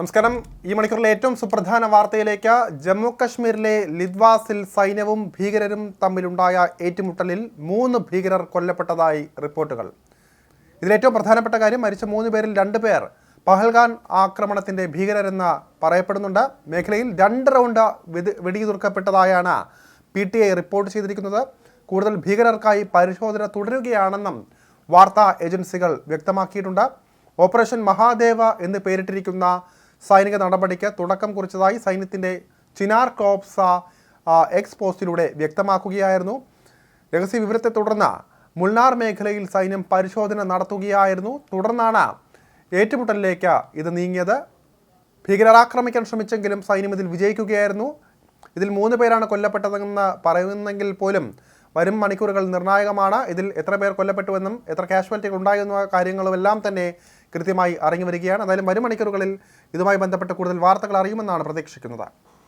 നമസ്കാരം. ഈ മണിക്കൂറിലെ ഏറ്റവും സുപ്രധാന വാർത്തയിലേക്ക് ജമ്മു കശ്മീരിലെ ലിദ്വാസിൽ സൈന്യവും ഭീകരരും തമ്മിലുണ്ടായ ഏറ്റുമുട്ടലിൽ മൂന്ന് ഭീകരർ കൊല്ലപ്പെട്ടതായി റിപ്പോർട്ടുകൾ. ഇതിലേറ്റവും പ്രധാനപ്പെട്ട കാര്യം മരിച്ച മൂന്ന് പേരിൽ രണ്ട് പേർ പഹൽഗാൻ ആക്രമണത്തിന്റെ ഭീകരരെന്ന് പറയപ്പെടുന്നുണ്ട്. മേഖലയിൽ രണ്ട് റൗണ്ട് വെടി- വെടിയുതിർക്കപ്പെട്ടതായാണ് പി ടി ഐ റിപ്പോർട്ട് ചെയ്തിരിക്കുന്നത്. കൂടുതൽ ഭീകരർക്കായി പരിശോധന തുടരുകയാണെന്നും വാർത്താ ഏജൻസികൾ വ്യക്തമാക്കിയിട്ടുണ്ട്. ഓപ്പറേഷൻ മഹാദേവ എന്ന് പേരിട്ടിരിക്കുന്ന സൈനിക നടപടിക്ക് തുടക്കം കുറിച്ചതായി സൈന്യത്തിന്റെ ചിനാർ കോപ്സ എക്സ് പോസ്റ്റിലൂടെ വ്യക്തമാക്കുകയായിരുന്നു. രഹസ്യ വിവരത്തെ തുടർന്ന് മുൾനാർ മേഖലയിൽ സൈന്യം പരിശോധന നടത്തുകയായിരുന്നു. തുടർന്നാണ് ഏറ്റുമുട്ടലിലേക്ക് ഇത് നീങ്ങിയത്. ഭീകരർ ആക്രമിക്കാൻ ശ്രമിച്ചെങ്കിലും സൈന്യം ഇതിൽ വിജയിക്കുകയായിരുന്നു. ഇതിൽ മൂന്ന് പേരാണ് കൊല്ലപ്പെട്ടതെന്ന് പറയുന്നെങ്കിൽ പോലും വരും മണിക്കൂറുകൾ നിർണായകമാണ്. ഇതിൽ എത്ര പേർ കൊല്ലപ്പെട്ടുവെന്നും എത്ര കാഷ്വാലിറ്റികൾ ഉണ്ടായെന്ന കാര്യങ്ങളുമെല്ലാം തന്നെ കൃത്യമായി അറിഞ്ഞു വരികയാണ് എന്തായാലും വരും മണിക്കൂറുകളിൽ ഇതുമായി ബന്ധപ്പെട്ട് കൂടുതൽ വാർത്തകൾ അറിയുമെന്നാണ് പ്രതീക്ഷിക്കുന്നത്.